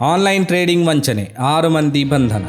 Online trading ವಂಚನೆ, ಆರು ಮಂದಿ ಬಂಧನ.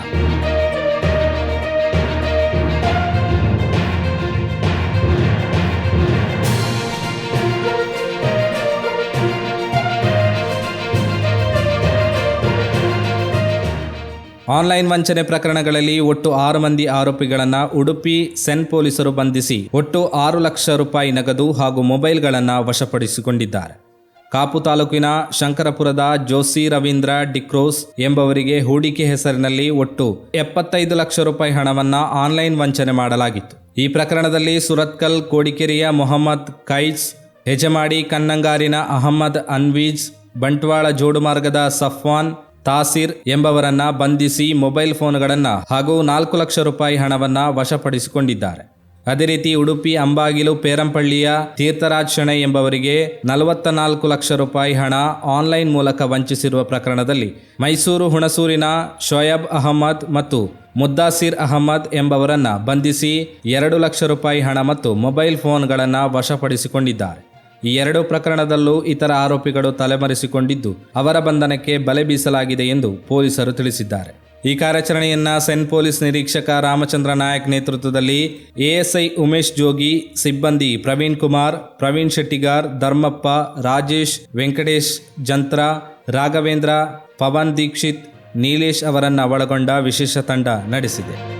ಆನ್ಲೈನ್ ವಂಚನೆ ಪ್ರಕರಣಗಳಲ್ಲಿ ಒಟ್ಟು ಆರು ಮಂದಿ ಆರೋಪಿಗಳನ್ನು ಉಡುಪಿ, ಸೆನ್ ಪೊಲೀಸರು ಬಂಧಿಸಿ, ಒಟ್ಟು ಆರು ಲಕ್ಷ ರೂಪಾಯಿ ನಗದು ಹಾಗೂ ಮೊಬೈಲ್ಗಳನ್ನು ವಶಪಡಿಸಿಕೊಂಡಿದ್ದಾರೆ. ಕಾಪು ತಾಲೂಕಿನ ಶಂಕರಪುರದ ಜೋಸಿ ರವೀಂದ್ರ ಡಿಕ್ರೋಸ್ ಎಂಬವರಿಗೆ ಹೂಡಿಕೆ ಹೆಸರಿನಲ್ಲಿ ಒಟ್ಟು ಎಪ್ಪತ್ತೈದು ಲಕ್ಷ ರೂಪಾಯಿ ಹಣವನ್ನು ಆನ್ಲೈನ್ ವಂಚನೆ ಮಾಡಲಾಗಿತ್ತು. ಈ ಪ್ರಕರಣದಲ್ಲಿ ಸುರತ್ಕಲ್ ಕೋಡಿಕೆರೆಯ ಮೊಹಮ್ಮದ್ ಕೈಸ್ ಹೆಜಮಾಡಿ ಕನ್ನಂಗಾರಿನ ಅಹಮ್ಮದ್ ಅನ್ವೀಜ್, ಬಂಟ್ವಾಳ ಜೋಡುಮಾರ್ಗದ ಸಫ್ವಾನ್, ತಾಸಿರ್ ಎಂಬವರನ್ನ ಬಂಧಿಸಿ ಮೊಬೈಲ್ ಫೋನ್ಗಳನ್ನು ಹಾಗೂ ನಾಲ್ಕು ಲಕ್ಷ ರೂಪಾಯಿ ಹಣವನ್ನು ವಶಪಡಿಸಿಕೊಂಡಿದ್ದಾರೆ. ಅದೇ ರೀತಿ ಉಡುಪಿ, ಅಂಬಾಗಿಲು, ಪೇರಂಪಳ್ಳಿಯ ತೀರ್ಥರಾಜ್ ಶಣೆ ಎಂಬವರಿಗೆ ನಲವತ್ತ ನಾಲ್ಕು ಲಕ್ಷ ರೂಪಾಯಿ ಹಣ ಆನ್ಲೈನ್ ಮೂಲಕ ವಂಚಿಸಿರುವ ಪ್ರಕರಣದಲ್ಲಿ ಮೈಸೂರು ಹುಣಸೂರಿನ ಶೋಯಬ್ ಅಹಮದ್ ಮತ್ತು ಮುದ್ದಾಸಿರ್ ಅಹಮದ್ ಎಂಬವರನ್ನ ಬಂಧಿಸಿ ಎರಡು ಲಕ್ಷ ರೂಪಾಯಿ ಹಣ ಮತ್ತು ಮೊಬೈಲ್ ಫೋನ್ಗಳನ್ನು ವಶಪಡಿಸಿಕೊಂಡಿದ್ದಾರೆ. ಈ ಎರಡು ಪ್ರಕರಣದಲ್ಲೂ ಇತರ ಆರೋಪಿಗಳು ತಲೆಮರೆಸಿಕೊಂಡಿದ್ದು, ಅವರ ಬಂಧನಕ್ಕೆ ಬಲೆ ಬೀಸಲಾಗಿದೆ ಎಂದು ಪೊಲೀಸರು ತಿಳಿಸಿದ್ದಾರೆ. ಈ ಕಾರ್ಯಾಚರಣೆಯನ್ನ ಸೆನ್ ಪೊಲೀಸ್ ನಿರೀಕ್ಷಕ ರಾಮಚಂದ್ರ ನಾಯಕ್ ನೇತೃತ್ವದಲ್ಲಿ ಎಎಸ್ಐ ಉಮೇಶ್ ಜೋಗಿ, ಸಿಬ್ಬಂದಿ ಪ್ರವೀಣ್ ಕುಮಾರ್, ಪ್ರವೀಣ್ ಶೆಟ್ಟಿಗಾರ್, ಧರ್ಮಪ್ಪ, ರಾಜೇಶ್, ವೆಂಕಟೇಶ್ ಜಂತ್ರ, ರಾಘವೇಂದ್ರ, ಪವನ್ ದೀಕ್ಷಿತ್, ನೀಲೇಶ್ ಅವರನ್ನ ಒಳಗೊಂಡ ವಿಶೇಷ ತಂಡ ನಡೆಸಿದೆ.